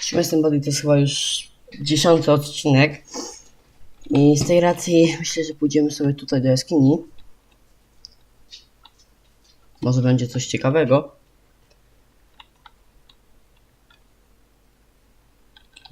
Śmieszny Body to jest chyba już dziesiąty odcinek. I z tej racji myślę, że pójdziemy sobie tutaj do jaskini. Może będzie coś ciekawego.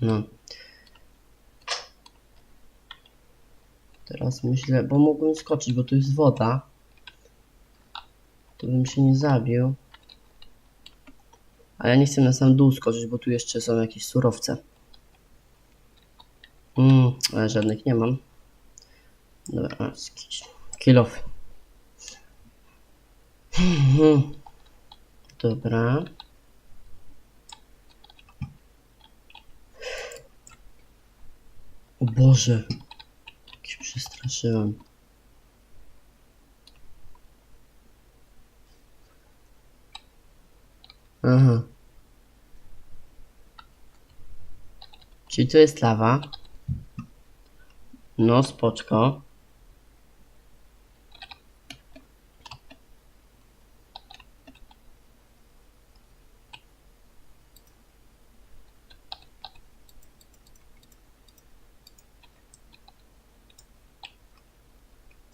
No. Teraz myślę, bo mógłbym skoczyć, bo tu jest woda. To bym się nie zabił. Ale ja nie chcę na sam dół skoczyć, bo tu jeszcze są jakieś surowce. Mm, ale żadnych nie mam. Dobra, kill off. Mhm. Dobra. O Boże. Jak się przestraszyłem. Aha. Czyli to jest lawa. No, spoczko.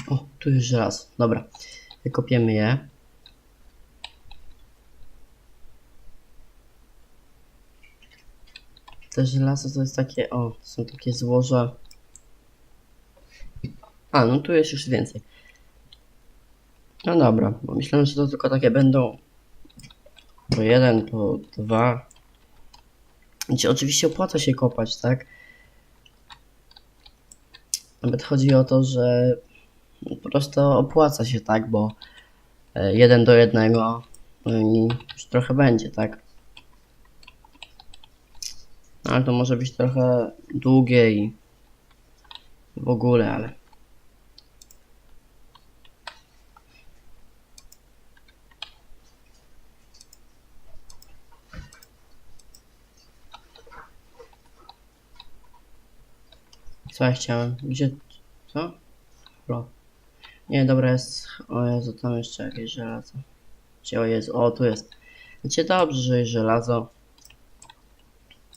O, tu jest żelazo. Dobra. Wykopiemy je. Te żelazo to jest takie, o, są takie złoża. A, no tu jest już więcej. No dobra, bo myślałem, że to tylko takie będą po jeden, po dwa. Znaczy, oczywiście opłaca się kopać, tak? Nawet chodzi o to, że po prostu opłaca się, tak? Bo e, jeden do jednego no już trochę będzie, tak? Ale to może być trochę długie i w ogóle, ale. Co ja chciałem? Gdzie? Co? Halo. Nie, dobra, jest. O Jezu, tam jeszcze jakieś żelazo. Gdzie, o Jezu, o, tu jest. Wiecie, dobrze, że jest żelazo.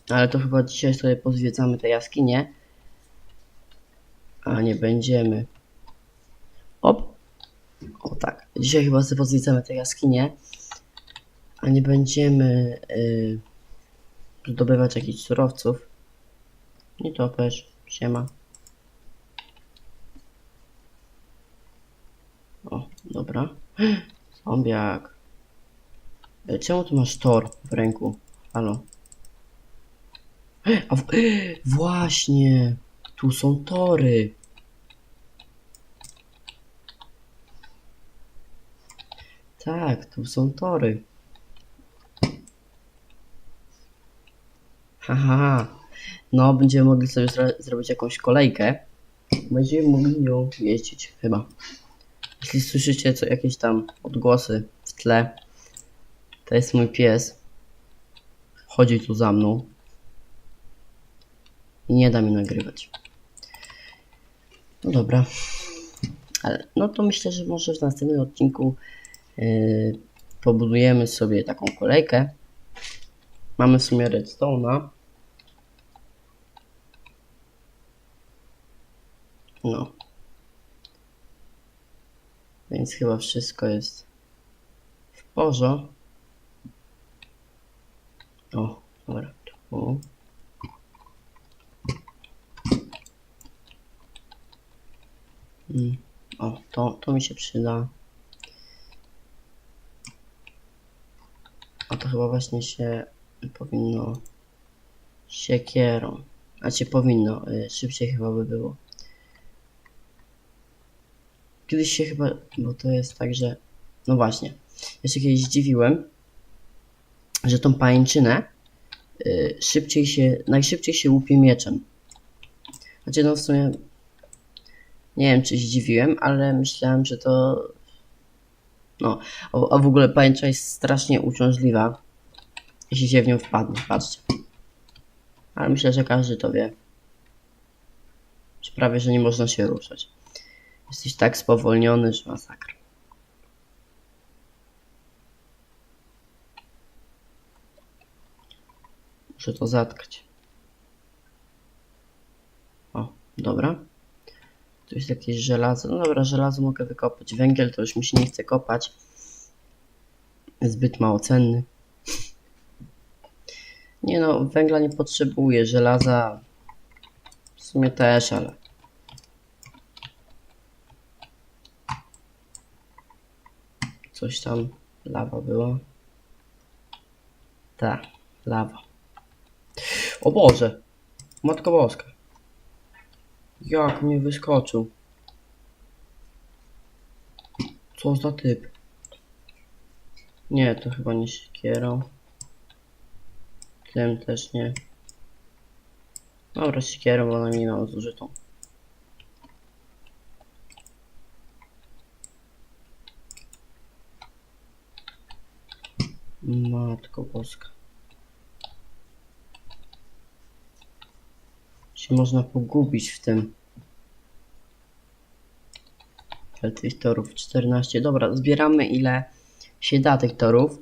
Ale to chyba dzisiaj sobie pozwiedzamy te jaskinie. A nie będziemy. Op. O tak. Dzisiaj chyba sobie pozwiedzamy te jaskinie. A nie będziemy yy, zdobywać jakichś surowców. Nie topesz. Siema. O, dobra. Zombiak. E, Czemu tu masz tor w ręku? Halo. A w... Właśnie! Tu są tory. Tak, tu są tory. Haha. No, będziemy mogli sobie zro zrobić jakąś kolejkę. Będziemy mogli nią jeździć, chyba. Jeśli słyszycie co jakieś tam odgłosy w tle, to jest mój pies. Chodzi tu za mną i nie da mi nagrywać. No dobra. Ale, no to myślę, że może w następnym odcinku yy, pobudujemy sobie taką kolejkę. Mamy w sumie redstone'a. No. Więc chyba wszystko jest w porządku. O, dobra. Tu. O, to, to mi się przyda. A to chyba właśnie się powinno siekierą. A cię powinno, y, szybciej chyba by było. Kiedyś się chyba, bo to jest tak, że no właśnie, ja się kiedyś zdziwiłem, że tą pańczynę y, szybciej się, najszybciej się łupie mieczem. Znaczy no w sumie nie wiem, czy zdziwiłem, ale myślałem, że to. No, a w ogóle pańcza jest strasznie uciążliwa, jeśli się w nią wpadnie. Patrzcie. Ale myślę, że każdy to wie. Że prawie, że nie można się ruszać. Jesteś tak spowolniony, że masakra. Muszę to zatkać. O, dobra. Tu jest jakieś żelazo. No dobra, żelazo mogę wykopać. Węgiel to już mi się nie chce kopać. Zbyt mało cenny. Nie no, węgla nie potrzebuję. Żelaza w sumie też, ale... Coś tam, lawa była. Tak, lawa. O Boże! Matko Boska. Jak mnie wyskoczył. Co za typ? Nie, to chyba nie siekierą. Tym też nie. Dobra, siekierą, bo ona mi mam zużytą. Matko Boska. Się można pogubić w tym. Ale tych torów 14. Dobra, zbieramy ile się da tych torów.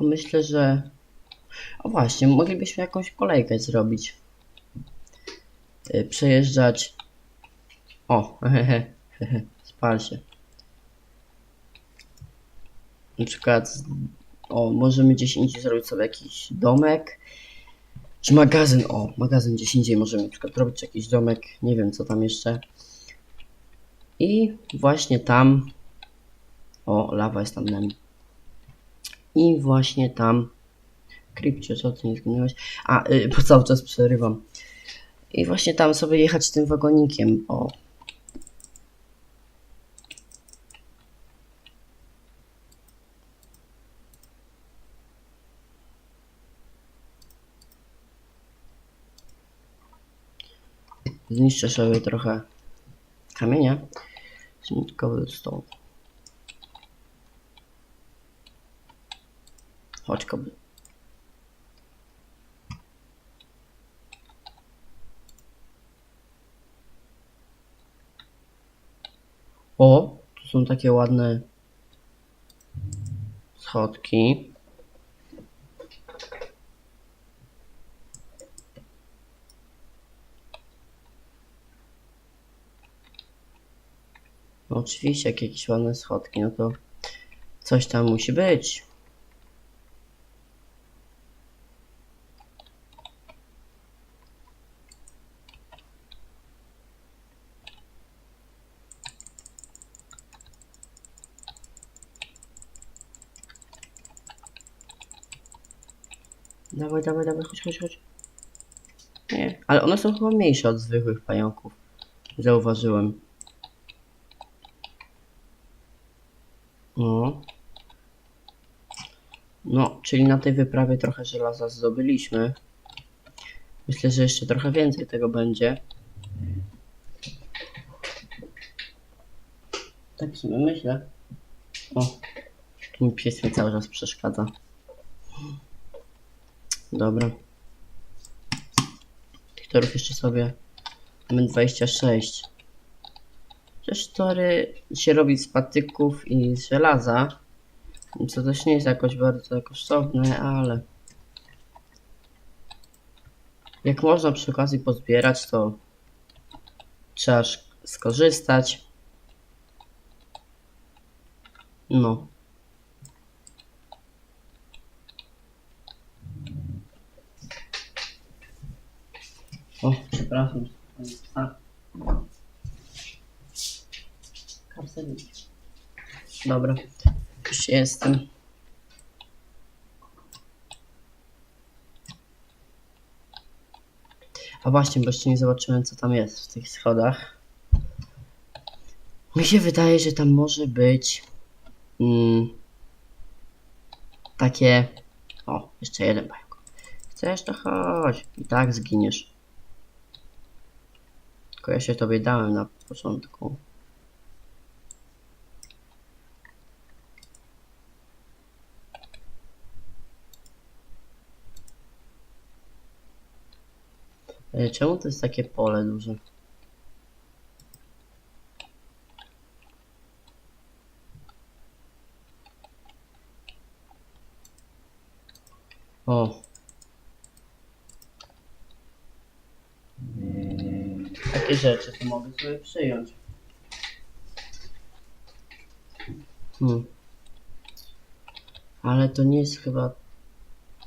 No Myślę, że. O właśnie, moglibyśmy jakąś kolejkę zrobić. Y, Przejeżdżać. O, hehe, hehe, spal się. Na przykład, o, możemy gdzieś indziej zrobić sobie jakiś domek. Czy magazyn, o, magazyn gdzieś indziej możemy na przykład robić jakiś domek, nie wiem co tam jeszcze. I właśnie tam, o, lawa jest tam nami. I właśnie tam, Krypcio, co ty nie zginąłeś? A, y, bo cały czas przerywam. I właśnie tam sobie jechać tym wagonikiem, o. Zniszczę sobie trochę kamienia. Śmietkowy stąd. Chodź koby. O, tu są takie ładne schodki. No oczywiście, jak jakieś ładne schodki, no to coś tam musi być. Dawaj, dawaj, dawaj, chodź, chodź, chodź. Nie, ale one są chyba mniejsze od zwykłych pająków. Zauważyłem. No. No, czyli na tej wyprawie trochę żelaza zdobyliśmy. Myślę, że jeszcze trochę więcej tego będzie. Tak w sumie myślę. O, tu mi pies mi cały czas przeszkadza. Dobra. Tych torów jeszcze sobie mamy 26. Przecież tory się robi z patyków i z żelaza. Co też nie jest jakoś bardzo kosztowne, ale jak można przy okazji pozbierać, to trzeba skorzystać. No. O, przepraszam. Dobra, już jestem. A właśnie, bo jeszcze nie zobaczyłem co tam jest w tych schodach. Mi się wydaje, że tam może być mm, takie... O, jeszcze jeden pająk. Chcesz to chodź. I tak zginiesz. Tylko ja się tobie dałem na początku. Czemu to jest takie pole duże? O. Takie rzeczy to mogę sobie przyjąć. Hmm. Ale to nie jest chyba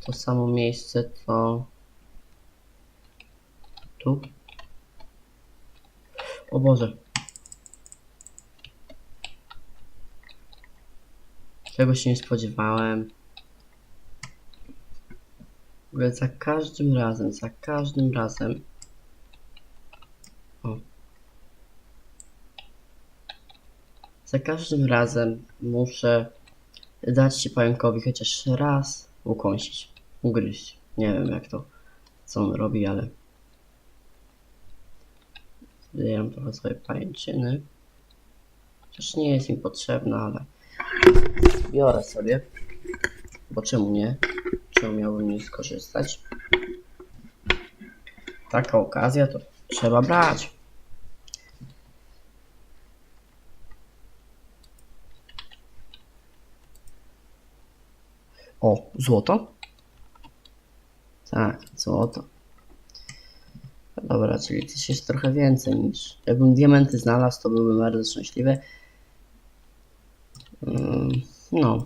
to samo miejsce, co O Boże. Czego się nie spodziewałem. Ogóle za każdym razem, za każdym razem. O. Za każdym razem muszę dać się pająkowi chociaż raz ukąsić, ugryźć. Nie wiem jak to, co on robi, ale zbieram trochę sobie pajęczyny. Chociaż nie jest mi potrzebna, ale biorę sobie. Bo czemu nie? Czemu miałbym nie skorzystać? Taka okazja to trzeba brać. O, złoto? Tak, złoto. Dobra, czyli coś jest trochę więcej niż. Jakbym diamenty znalazł, to byłbym bardzo szczęśliwy. Ym, No,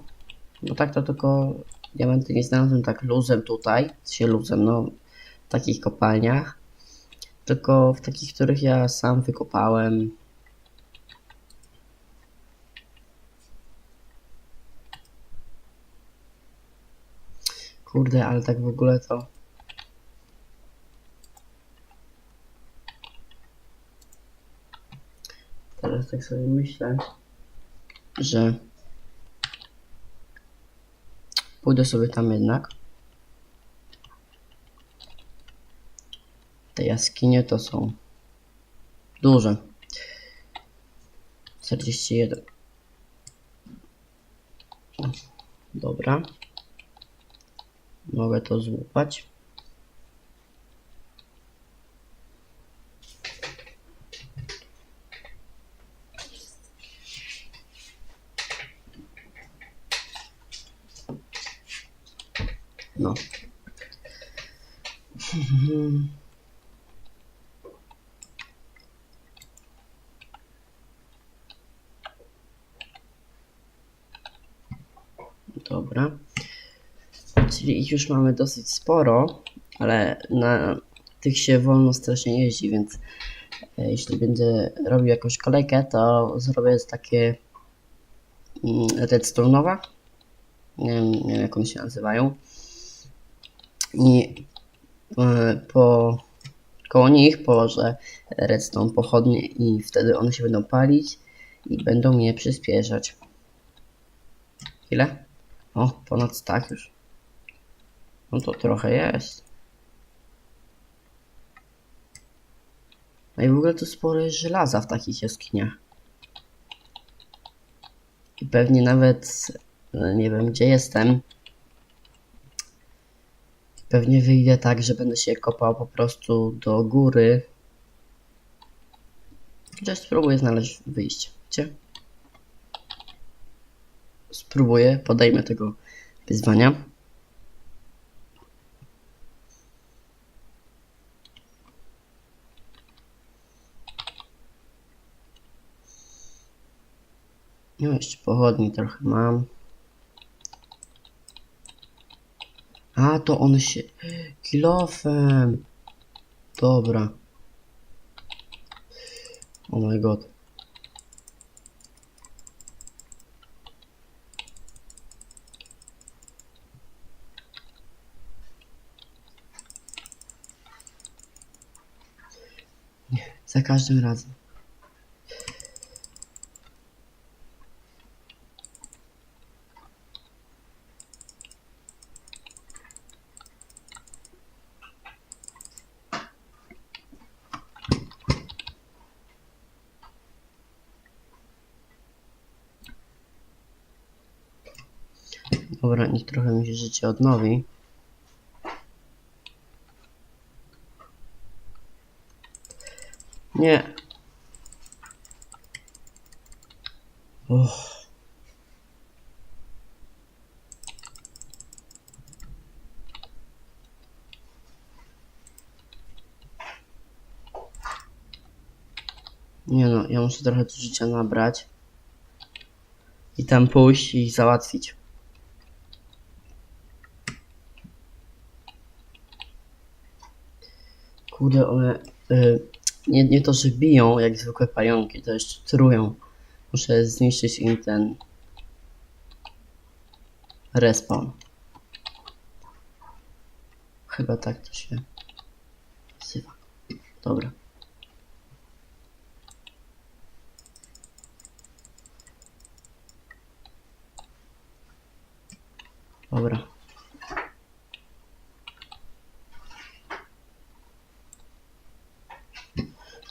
no tak to tylko diamenty nie znalazłem tak luzem tutaj, się luzem, no, w takich kopalniach, tylko w takich, których ja sam wykopałem. Kurde, ale tak w ogóle to. Tak sobie myślę, że pójdę sobie tam jednak. Te jaskinie to są duże. 41. O, Dobra. Mogę to złupać. No. Dobra. Czyli ich już mamy dosyć sporo, ale na tych się wolno strasznie jeździ, więc e, jeśli będę robił jakąś kolejkę, to zrobię takie mm, redstone'owa. Nie wiem, nie wiem jak one się nazywają. I e, po koło nich położę redstone pochodnie i wtedy one się będą palić i będą mnie przyspieszać. Ile? O, ponad tak już. No to trochę jest. No i w ogóle sporo jest żelaza w takich jaskiniach. I pewnie nawet e, nie wiem gdzie jestem. Pewnie wyjdę tak, że będę się kopał po prostu do góry. Chociaż spróbuję znaleźć wyjście. Gdzie? Spróbuję, podejmę tego wyzwania. No jeszcze pochodni trochę mam. A, to one się... Kilofem! Dobra. Oh my god. Za każdym razem. życie odnowi. Nie. Uff. Nie no, ja muszę trochę tu życia nabrać i tam pójść i załatwić. Kurde, one... Y, nie, nie to, że biją jak zwykłe pająki, to jeszcze trują. Muszę zniszczyć im ten... Respawn. Chyba tak to się nazywa. Dobra. Dobra.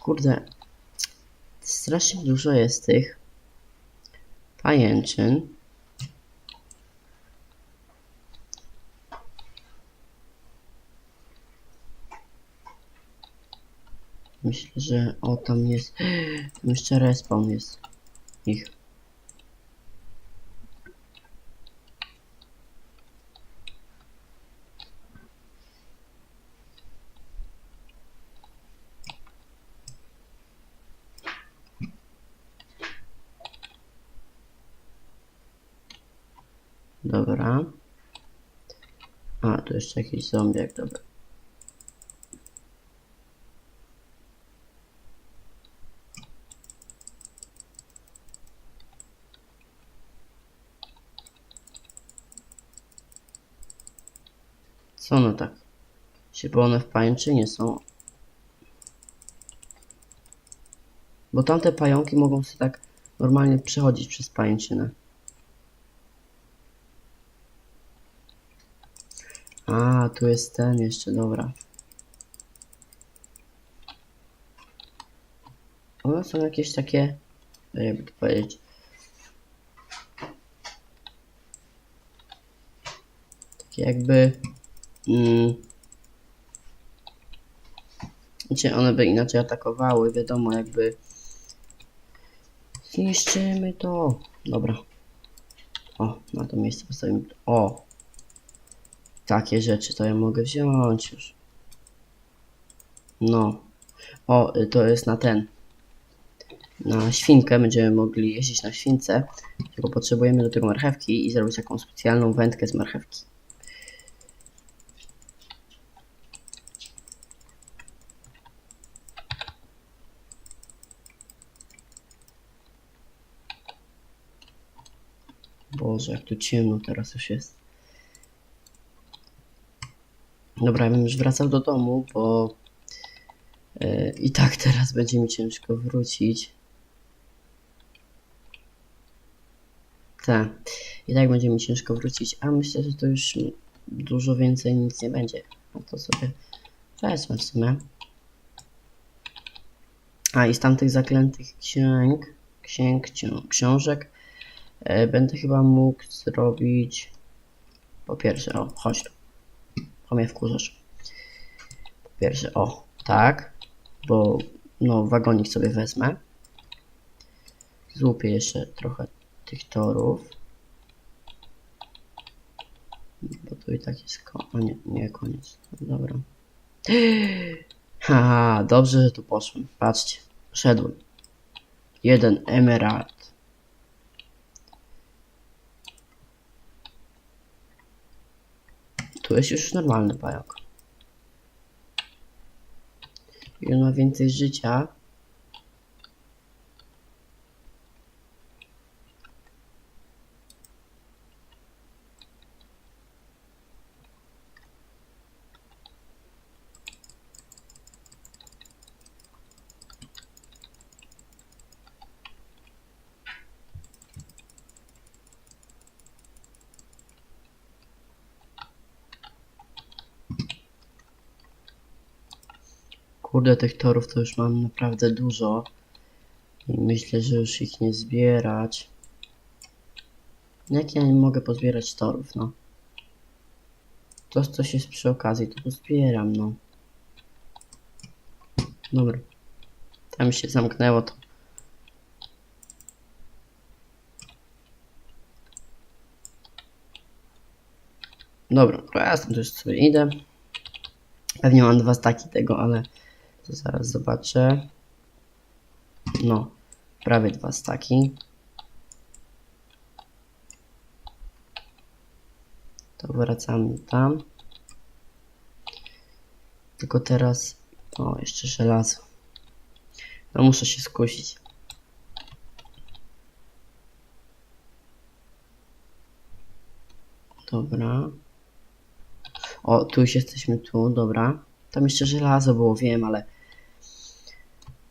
Kurde. Strasznie dużo jest tych pajęczyn. Myślę, że o tam jest. Tam jeszcze respawn jest ich. Dobra. A, tu jeszcze jakiś zombiak, dobra. Co one tak? Się, bo one w pajęczynie są. Bo tamte pająki mogą sobie tak normalnie przechodzić przez pajęczynę. A, tu jest ten jeszcze, dobra. One są jakieś takie, jakby to powiedzieć. Takie jakby, mm, one by inaczej atakowały, wiadomo, jakby zniszczymy to. Dobra. O, na to miejsce postawimy. O, takie rzeczy to ja mogę wziąć już. No. O, y, to jest na ten. Na świnkę będziemy mogli jeździć na śwince. Tylko potrzebujemy do tego marchewki i zrobić taką specjalną wędkę z marchewki. Boże, jak tu ciemno teraz już jest. Dobra, ja bym już wracał do domu, bo e, i tak teraz będzie mi ciężko wrócić. Tak, i tak będzie mi ciężko wrócić, a myślę, że to już dużo więcej nic nie będzie. No to sobie wezmę w sumie. A i z tamtych zaklętych księg, księg, ksią- książek e, będę chyba mógł zrobić po pierwsze, o, chodź tu. O mnie wkurzasz. Po pierwsze, o, tak, bo no wagonik sobie wezmę. Złupię jeszcze trochę tych torów. Bo tu i tak jest ko... A nie, nie koniec. No Dobra. Haha, dobrze, że tu poszłem. Patrzcie, szedłem. Jeden emerald. Tu jest już normalny pająk. I on ma więcej życia. Kurde, tych torów to już mam naprawdę dużo. I myślę, że już ich nie zbierać. Jak ja nie mogę pozbierać torów, no. To, coś jest przy okazji, to pozbieram, no. Dobra. Tam się zamknęło to. Dobra, ja stąd już sobie idę. Pewnie mam dwa staki tego, ale to zaraz zobaczę. No, prawie dwa staki. To wracamy tam. Tylko teraz... O, jeszcze żelazo. No muszę się skusić. Dobra. O, tu już jesteśmy tu, dobra. Tam jeszcze żelazo było, wiem, ale...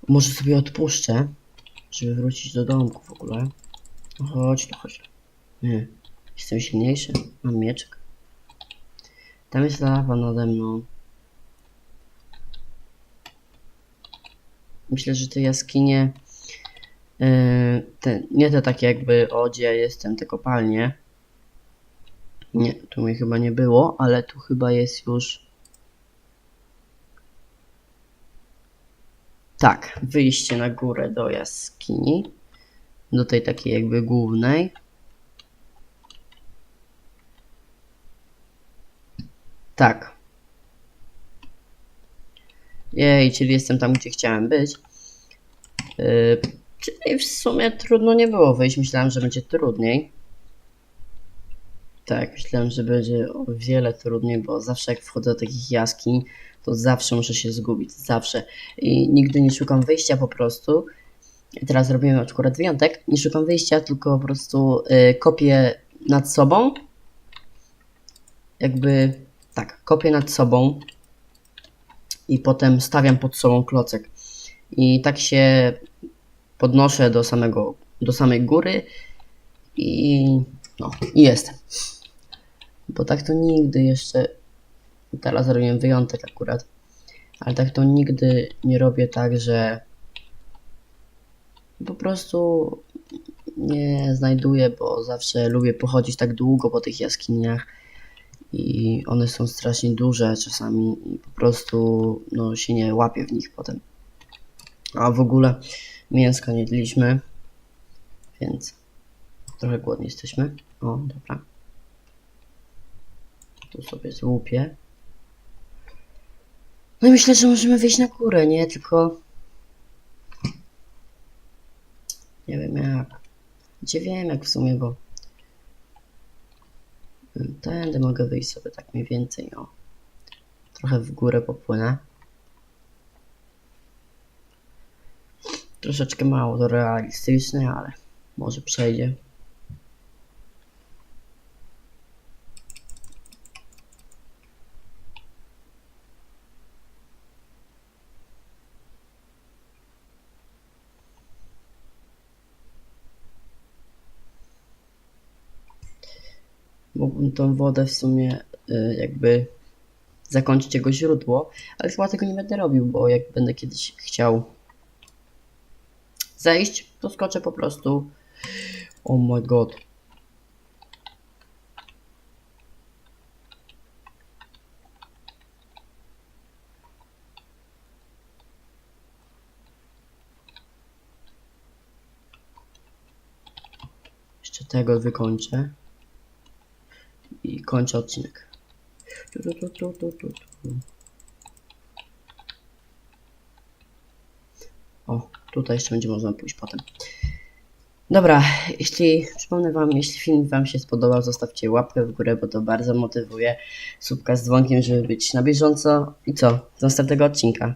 Może sobie odpuszczę, żeby wrócić do domku w ogóle. No chodź, no chodź. Nie, jestem silniejszy, mam mieczek. Tam jest lawa nade mną. Myślę, że te jaskinie, yy, te, nie te takie jakby, o jestem, te kopalnie. Nie, tu mnie chyba nie było, ale tu chyba jest już... Tak, wyjście na górę do jaskini. Do tej takiej jakby głównej. Tak. Jej, czyli jestem tam, gdzie chciałem być. Yy, czyli w sumie trudno nie było wyjść. Myślałem, że będzie trudniej. Tak, myślałem, że będzie o wiele trudniej, bo zawsze jak wchodzę do takich jaskiń, to zawsze muszę się zgubić. Zawsze. I nigdy nie szukam wyjścia po prostu. Teraz robimy akurat wyjątek. Nie szukam wyjścia, tylko po prostu y, kopię nad sobą. Jakby tak, kopię nad sobą i potem stawiam pod sobą klocek. I tak się podnoszę do samego, do samej góry i no, i jestem. Bo tak to nigdy jeszcze, teraz zrobiłem wyjątek akurat, ale tak to nigdy nie robię tak, że po prostu nie znajduję, bo zawsze lubię pochodzić tak długo po tych jaskiniach i one są strasznie duże czasami i po prostu no, się nie łapię w nich potem. A w ogóle mięska nie jedliśmy, więc trochę głodni jesteśmy. O, dobra. Tu sobie złupię. No i myślę, że możemy wyjść na górę, nie? Tylko... Nie wiem jak. Gdzie wiem jak w sumie, bo... Tędy mogę wyjść sobie tak mniej więcej, o. Trochę w górę popłynę. Troszeczkę mało to realistyczne, ale może przejdzie. Mógłbym tą wodę w sumie y, jakby zakończyć jego źródło, ale chyba tego nie będę robił, bo jak będę kiedyś chciał zejść, to skoczę po prostu. Oh my god. Jeszcze tego wykończę i kończę odcinek. O, tutaj jeszcze będzie można pójść potem. Dobra, jeśli przypomnę Wam, jeśli film Wam się spodobał, zostawcie łapkę w górę, bo to bardzo motywuje. Subka z dzwonkiem, żeby być na bieżąco. I co? Do następnego odcinka.